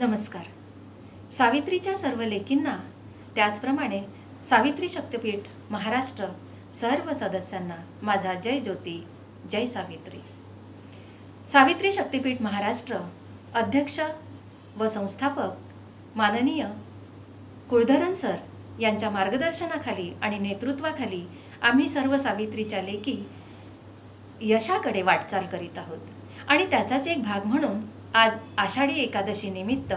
नमस्कार. सावित्रीच्या सर्व लेखींना त्याचप्रमाणे सावित्री शक्तिपीठ महाराष्ट्र सर्व सदस्यांना माझा जय ज्योती जय सावित्री. सावित्री शक्तिपीठ महाराष्ट्र अध्यक्ष व संस्थापक माननीय कुळधरन सर यांच्या मार्गदर्शनाखाली आणि नेतृत्वाखाली आम्ही सर्व सावित्रीच्या लेखी यशाकडे वाटचाल करीत आहोत. आणि त्याचाच एक भाग म्हणून आज आषाढी एकादशी निमित्त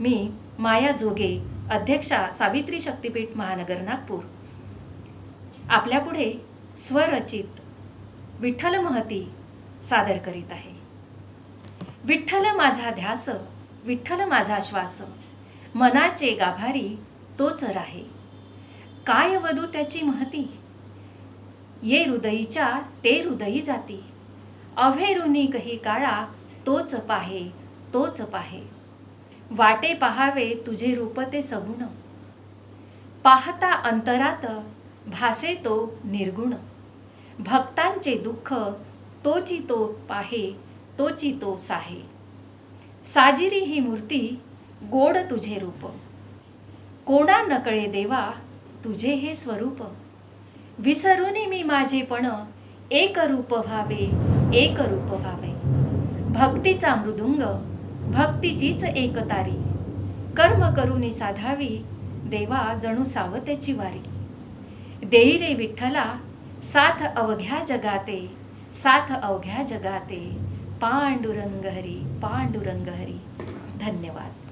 मी माया जोगे अध्यक्षा सावित्री शक्तिपीठ महानगर नागपूर. आपल्यापुढे स्वरचित विठ्ठल महती सादर करीत आहे. विठ्ठल माझा ध्यास विठ्ठल माझा श्वास मनाचे गाभारी तोच राहे. काय वधू त्याची महती? ये हृदयीच्या ते हृदयी जाती. अभेरुनी कही काळा तोच पाहे तोच पाहे वाटे पहावे तुझे रूप ते सगुण. पाहता अंतरात भासे तो निर्गुण. भक्तांचे दुःख तोची तो पाहे तोची तो साहे. साजिरी ही मूर्ती गोड तुझे रूप. कोणा नकळे देवा तुझे हे स्वरूप. विसरूनी मी माझेपण एक रूप व्हावे एक रूप व्हावे. भक्तीचा मृदुंग भक्तीचीच एकतारी. कर्म करुनी साधावी देवा जणू सावतेची वारी देई रे विठ्ठला साथ अवघ्या जगाते साथ अवघ्या जगाते. पांडुरंग हरी पांडुरंग हरी. धन्यवाद.